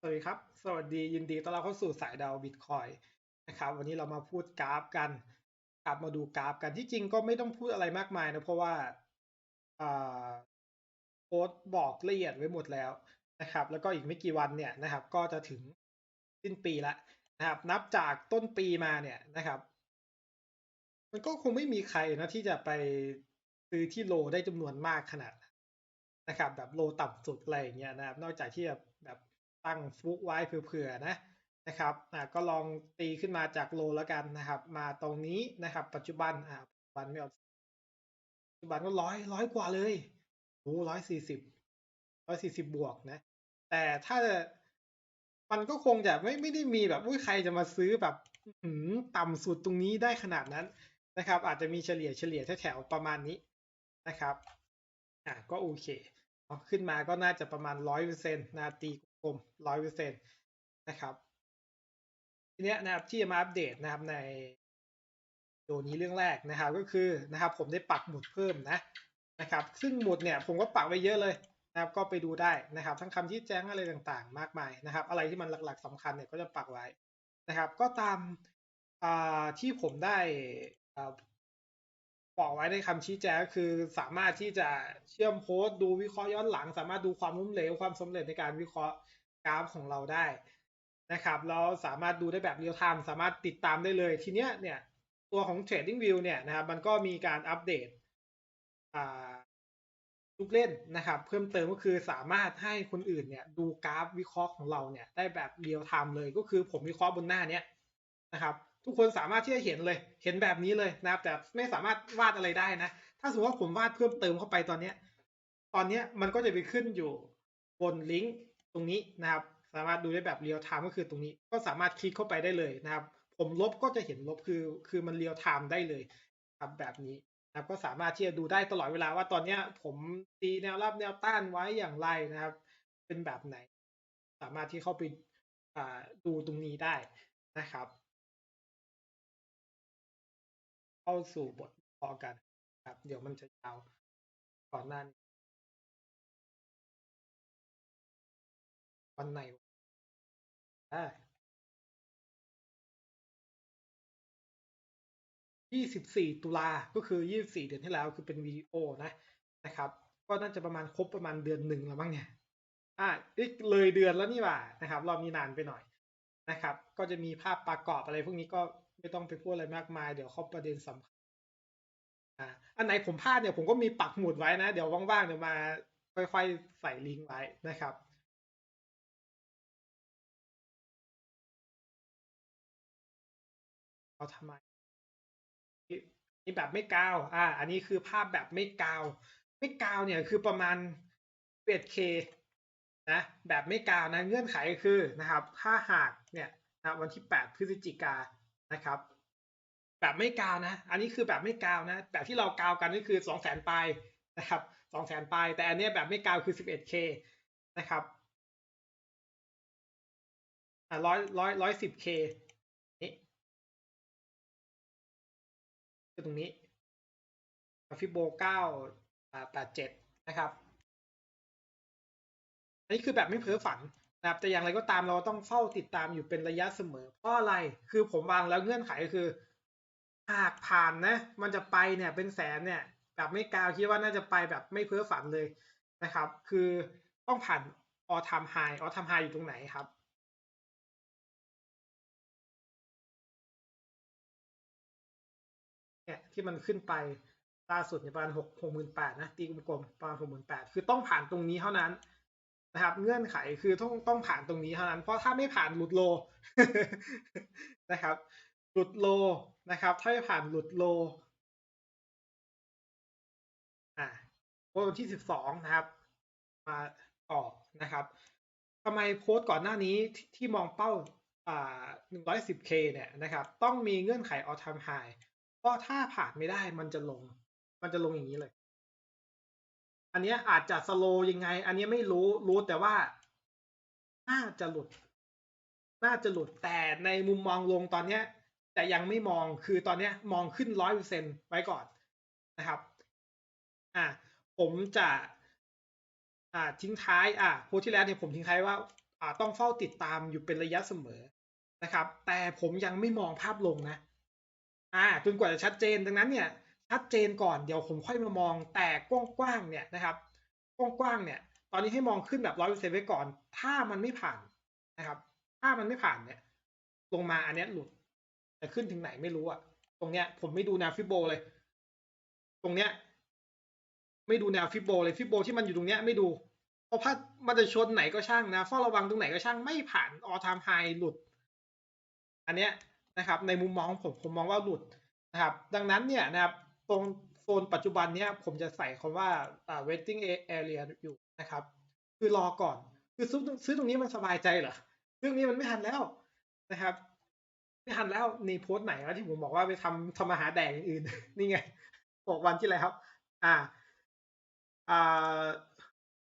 สวัสดีครับ สวัสดียินดีต้อนรับเข้าสู่สายดาวบิตคอยนะครับ วันนี้เรามาพูดกราฟกันกลับมาดูกราฟกันที่จริงก็ไม่ต้องพูดอะไรมากมายนะ เพราะว่าโค้ดบอกละเอียดไว้หมดแล้วนะครับ แล้วก็อีกไม่กี่วันเนี่ยนะครับ ก็จะถึงสิ้นปีแล้วนะครับ นับจากต้นปีมาเนี่ยนะครับ มันก็คงไม่มีใครนะที่จะไปซื้อที่โลได้จำนวนมากขนาดนะครับ แบบโลต่ำสุดอะไรอย่างเงี้ยนะครับ นอกจากที่จะแบบ ตั้งฟุกไว้เผื่อๆนะนะครับอ่าก็ลองตีขึ้นมาจากโลแล้วกันนะครับ มาตรงนี้นะครับ ปัจจุบันอ่าปัจจุบันไม่เอาปัจจุบันก็ร้อยร้อยกว่าเลยโอ้ร้อยสี่สิบร้อยสี่สิบบวกนะ แต่ถ้ามันก็คงจะไม่ไม่ได้มีแบบอุ้ยใครจะมาซื้อแบบหืต่ำสุดตรงนี้ได้ขนาดนั้นนะครับ อาจจะมีเฉลี่ยเฉลี่ยแถวๆประมาณนี้นะครับอ่าก็โอเค ขึ้นมาก็น่าจะประมาณร้อยเปอร์เซ็นต์นาตี กลมร้อยเปอร์เซ็นต์นะครับ ทีเนี้ยนะครับที่จะมาอัปเดตนะครับในวิดีโอนี้เรื่องแรกนะครับก็คือนะครับ ผมได้ปักหมุดเพิ่มนะนะครับ ซึ่งหมุดเนี่ยผมก็ปักไว้เยอะเลยนะครับ ก็ไปดูได้นะครับ ทั้งคำที่แจ้งอะไรต่างๆ มากมายนะครับ อะไรที่มันหลักๆสำคัญเนี่ยก็จะปักไว้นะครับ ก็ตามที่ผมได้อ่า บอกไว้ในคำชี้แจงก็คือสามารถที่จะเชื่อมโค้ดดูวิเคราะห์ย้อนหลัง สามารถดูความล้มเหลวความสำเร็จในการวิเคราะห์กราฟของเราได้นะครับแล้วสามารถดูได้แบบเรียลไทม์สามารถติดตามได้เลยทีเนี้ยเนี่ยตัวของ Trading View เนี่ยนะครับมันก็มีการอัปเดตลูกเล่นนะครับ เพิ่มเติมก็คือสามารถให้คนอื่นเนี่ยดูกราฟวิเคราะห์ของเราเนี่ยได้แบบเรียลไทม์เลยก็คือผมวิเคราะห์บนหน้าเนี้ยนะครับ ทุกคนสามารถที่จะเห็นเลย เห็นแบบนี้เลยนะครับ แต่ไม่สามารถวาดอะไรได้นะ ถ้าสมมติว่าผมวาดเพิ่มเติมเข้าไปตอนเนี้ย ตอนเนี้ยมันก็จะไปขึ้นอยู่บนลิงก์ตรงนี้นะครับ สามารถดูได้แบบเรียลไทม์ก็คือตรงนี้ ก็สามารถคลิกเข้าไปได้เลยนะครับ ผมลบก็จะเห็นลบคือ คือมันเรียลไทม์ได้เลยครับแบบนี้นะครับ ก็สามารถที่จะดูได้ตลอดเวลาว่าตอนเนี้ยผมตีแนวรับแนวต้านไว้อย่างไรนะครับ เป็นแบบไหน สามารถที่เข้าไปดูตรงนี้ได้นะครับ เข้าสู่บทพอกันครับ เดี๋ยวมันจะยาวก่อนหน้านี้วันไหนได้ยี่สิบสี่ตุลา ก็คือยี่สิบสี่เดือนที่แล้วคือเป็นวิดีโอนะนะครับ ก็น่าจะประมาณครบประมาณเดือนหนึ่งแล้วมั้งเนี่ย อ่าเอ๊ะเลยเดือนแล้วนี่ว่านะครับ รอบนี้นานไปหน่อยนะครับ ก็จะมีภาพประกอบอะไรพวกนี้ก็ ไม่ต้องไปพูดอะไรมากมายเดี๋ยวเขาประเด็นสำคัญอ่าอันไหนผมพลาดเนี่ยผมก็มีปักหมุดไว้นะ เดี๋ยวว่างๆเดี๋ยวมาค่อยๆใส่ลิงก์ไว้นะครับเอาทำไมนี่แบบไม่กาว อ่า อันนี้คือภาพแบบไม่กาว ไม่กาวเนี่ยคือประมาณ 11k นะ แบบไม่กาวนะ เงื่อนไขคือนะครับ ถ้าหากเนี่ยนะวันที่ 8 พฤศจิกา นะครับ แบบไม่กาวนะ อันนี้คือแบบไม่กาวนะ แบบที่เรากาวกันก็คือ2 0 0 0 0 0ปลายนะครับ2 0 0 0 0 0ปลาย แต่อันนี้แบบไม่กาวคือ 11k นะครับอ่าร้อยร้อยร้อยสิบ k นี่คือตรงนี้ฟิโบเก้าแปดเจ็ดนะครับ อันนี้คือแบบไม่เพ้อฝัน นะครับแต่อย่างไรก็ตามเราต้องเฝ้าติดตามอยู่เป็นระยะเสมอ เพราะอะไรคือผมวางแล้วเงื่อนไขคือหากผ่านนะ มันจะไปเนี่ยเป็นแสนเนี่ย แบบไม่กาวคิดว่าน่าจะไปแบบไม่เพ้อฝันเลยนะครับ คือต้องผ่านออทามไฮออทามไฮอยู่ตรงไหนครับเนี่ยที่มันขึ้นไปล่าสุดเนี่ยประมาณหกหกหมื่นแปดนะตีกลมๆประมาณหกหมื่นแปดคือต้องผ่านตรงนี้เท่านั้น นะครับ เงื่อนไขคือต้องต้องผ่านตรงนี้เท่านั้น เพราะถ้าไม่ผ่านหลุดโลนะครับ หลุดโลนะครับ ถ้าไม่ผ่านหลุดโลอ่าวันที่สิบสองนะครับ มาต่อนะครับทำไมโพสต์ก่อนหน้านี้ที่ที่มองเป้าอ่าหนึ่งร้อยสิบเคเนี่ยนะครับ ต้องมีเงื่อนไข all time high เพราะถ้าผ่านไม่ได้มันจะลง มันจะลงอย่างนี้เลย อันนี้อาจจะสโลยังไง อันนี้ไม่รู้รู้แต่ว่า น่าจะหลุด น่าจะหลุดแต่ในมุมมองลงตอนเนี้ย แต่ยังไม่มองคือตอนเนี้ยมองขึ้นร้อยเปอร์เซ็นไว้ก่อนนะครับอ่าผมจะอ่าทิ้งท้ายอ่าโพสที่แล้วเนี่ยผมทิ้งท้ายว่าอ่าต้องเฝ้าติดตามอยู่เป็นระยะเสมอนะครับ แต่ผมยังไม่มองภาพลงนะอ่าจนกว่าจะชัดเจนดังนั้นเนี่ย ชัดเจนก่อนเดี๋ยวผมค่อยมามองแต่กว้างๆเนี่ยนะครับกว้างๆเนี่ย ตอนนี้ให้มองขึ้นแบบร้อยเปอร์เซ็นต์ไว้ก่อน ถ้ามันไม่ผ่านนะครับ ถ้ามันไม่ผ่านเนี่ย ลงมาอันเนี้ยหลุด แต่ขึ้นถึงไหนไม่รู้อะตรงเนี้ย ผมไม่ดูแนวฟิโบเลย ตรงเนี้ย ไม่ดูแนวฟิโบเลยฟิโบที่มันอยู่ตรงเนี้ยไม่ดูเพราะถ้ามันจะชนไหนก็ช่างนะเฝ้าระวังตรงไหนก็ช่างไม่ผ่านออทามไฮหลุด อันเนี้ยนะครับ ในมุมมองของผมผมมองว่าหลุดนะครับ ดังนั้นเนี่ยนะครับ ตรงโซนปัจจุบันเนี้ยผมจะใส่คำว่าอ่า waiting area อยู่นะครับ คือรอก่อน คือซื้อซื้อตรงนี้มันสบายใจเหรอเรื่องนี้มันไม่ทันแล้วนะครับ ไม่ทันแล้วในโพสต์ไหนแล้วที่ผมบอกว่าไปทำทำอาหารแดกอย่างอื่น นี่ไงบอกวันที่แล้ว อ่า อ่า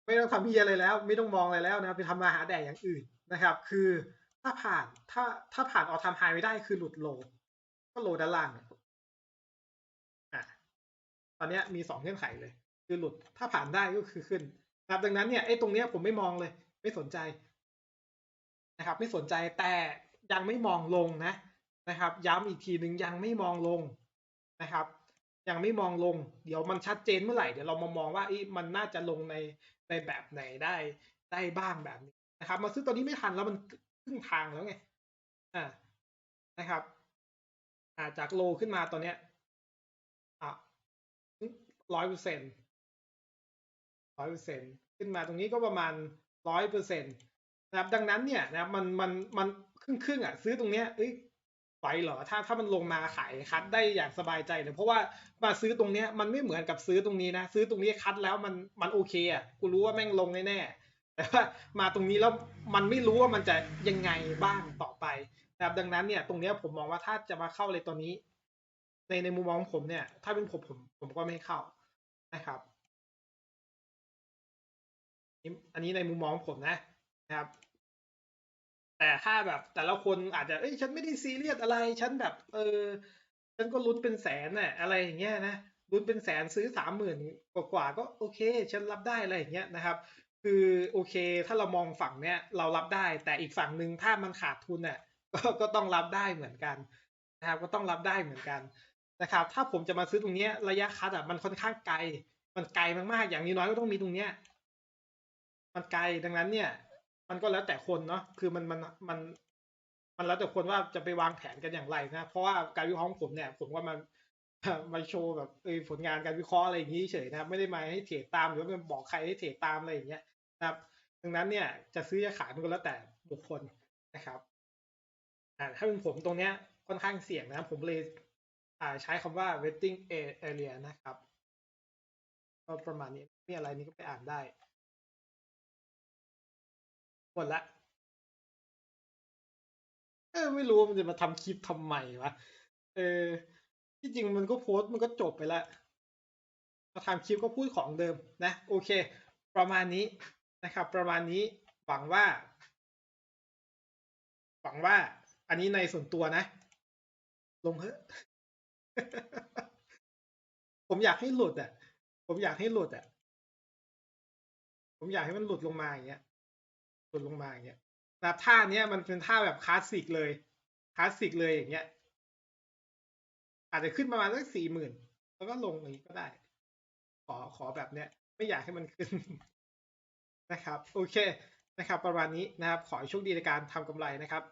ไม่ต้องทำเพี่อะไรแล้ว ไม่ต้องมองอะไรแล้วนะ ไปทำอาหารแดกอย่างอื่นนะครับ คือถ้าผ่านถ้าถ้าผ่านออทามไฮไม่ได้คือหลุดโลก็โลด้านล่าง อนนี้มีสองเงื่อนไขเลย คือหลุดถ้าผ่านได้ก็คือขึ้นนะครับดังนั้นเนี่ยไอ้ตรงเนี้ยผมไม่มองเลย ไม่สนใจนะครับ ไม่สนใจแต่ยังไม่มองลงนะนะครับ ย้ำอีกทีหนึ่งยังไม่มองลงนะครับ ยังไม่มองลง เดี๋ยวมันชัดเจนเมื่อไหร่เดี๋ยวเรามามองว่าอีมันน่าจะลงในในแบบไหนได้ได้บ้างแบบนี้นะครับ มาซื้อตอนนี้ไม่ทันแล้วมันครึ่งทางแล้วไงอ่านะครับอ่าจากโลขึ้นมาตอนเนี้ย ร้อยเปอร์เซ็นต์ร้อยเปอร์เซ็นต์ขึ้นมาตรงนี้ก็ประมาณร้อยเปอร์เซ็นต์นะครับดังนั้นเนี่ยนะครับมันมันมันครึ่งครึ่งอะซื้อตรงเนี้ยเอ้ยไหวเหรอถ้าถ้ามันลงมาขายคัดได้อย่างสบายใจเลยเพราะว่ามาซื้อตรงเนี้ยมันไม่เหมือนกับซื้อตรงนี้นะซื้อตรงนี้คัดแล้วมันมันโอเคอะกูรู้ว่าแม่งลงแน่ๆแต่ว่ามาตรงนี้แล้วมันไม่รู้ว่ามันจะยังไงบ้างต่อไปนะครับดังนั้นเนี่ยตรงเนี้ยผมมองว่าถ้าจะมาเข้าเลยตอนนี้ ในในมุมมองผมเนี่ย ถ้าเป็นผมผมผมก็ไม่เข้า นะครับอันนี้ในมุมมองผมนะนะครับ แต่ถ้าแบบแต่ละคนอาจจะเอ้ยฉันไม่ได้ซีเรียสอะไร ฉันแบบ เออ ฉันก็ลุ้นเป็นแสนน่ะอะไรอย่างเงี้ยนะลุ้นเป็นแสนซื้อสามหมื่นกว่าก็โอเค ฉันรับได้อะไรอย่างเงี้ยนะครับ คือโอเค ถ้าเรามองฝั่งเนี้ยเรารับได้ แต่อีกฝั่งหนึ่งถ้ามันขาดทุนเนี่ยก็ก็ต้องรับได้เหมือนกันนะครับ ก็ต้องรับได้เหมือนกัน นะครับ ถ้าผมจะมาซื้อตรงนี้ระยะคัดอะมันค่อนข้างไกล มันไกลมากๆ อย่างนี้น้อยก็ต้องมีตรงเนี้ย มันไกลดังนั้นเนี่ย มันก็แล้วแต่คนเนาะคือมันมันมันมันแล้วแต่คนว่าจะไปวางแผนกันอย่างไรนะ เพราะว่าการวิเคราะห์ของผมเนี่ย ผมว่ามันมาโชว์แบบเออผลงานการวิเคราะห์อะไรอย่างนี้เฉยนะครับ ไม่ได้มาให้เทรดตามหรือว่าบอกใครให้เทรดตามอะไรอย่างเงี้ยนะครับดังนั้นเนี่ยจะซื้อจะขายมันก็แล้วแต่บุคคลนะครับอ่าถ้าเป็นผมตรงเนี้ยค่อนข้างเสี่ยงนะผมเลย ใช้คำว่า waiting area นะครับ ก็ประมาณนี้มีอะไรนี้ก็ไปอ่านได้หมดละเออไม่รู้ว่ามันจะมาทำคลิปทำไมวะเออที่จริงมันก็โพสต์มันก็จบไปล้วมาทำคลิปก็พูดของเดิมนะ โอเค ประมาณนี้นะครับ ประมาณนี้หวังว่า หวังว่า อันนี้ในส่วนตัวนะ ลงเถอะ ผมอยากให้หลุดอะ ผมอยากให้หลุดอะ ผมอยากให้มันหลุดลงมาอย่างเงี้ย หลุดลงมาอย่างเงี้ยนะท่าเนี้ยมันเป็นท่าแบบคลาสสิกเลย คลาสสิกเลยอย่างเงี้ย อาจจะขึ้นประมาณสักสี่หมื่น แล้วก็ลงอย่างนี้ก็ได้ ขอขอแบบเนี้ย ไม่อยากให้มันขึ้นนะครับ โอเคนะครับ ประมาณนี้นะครับ ขอให้โชคดีในการทำกำไรนะครับ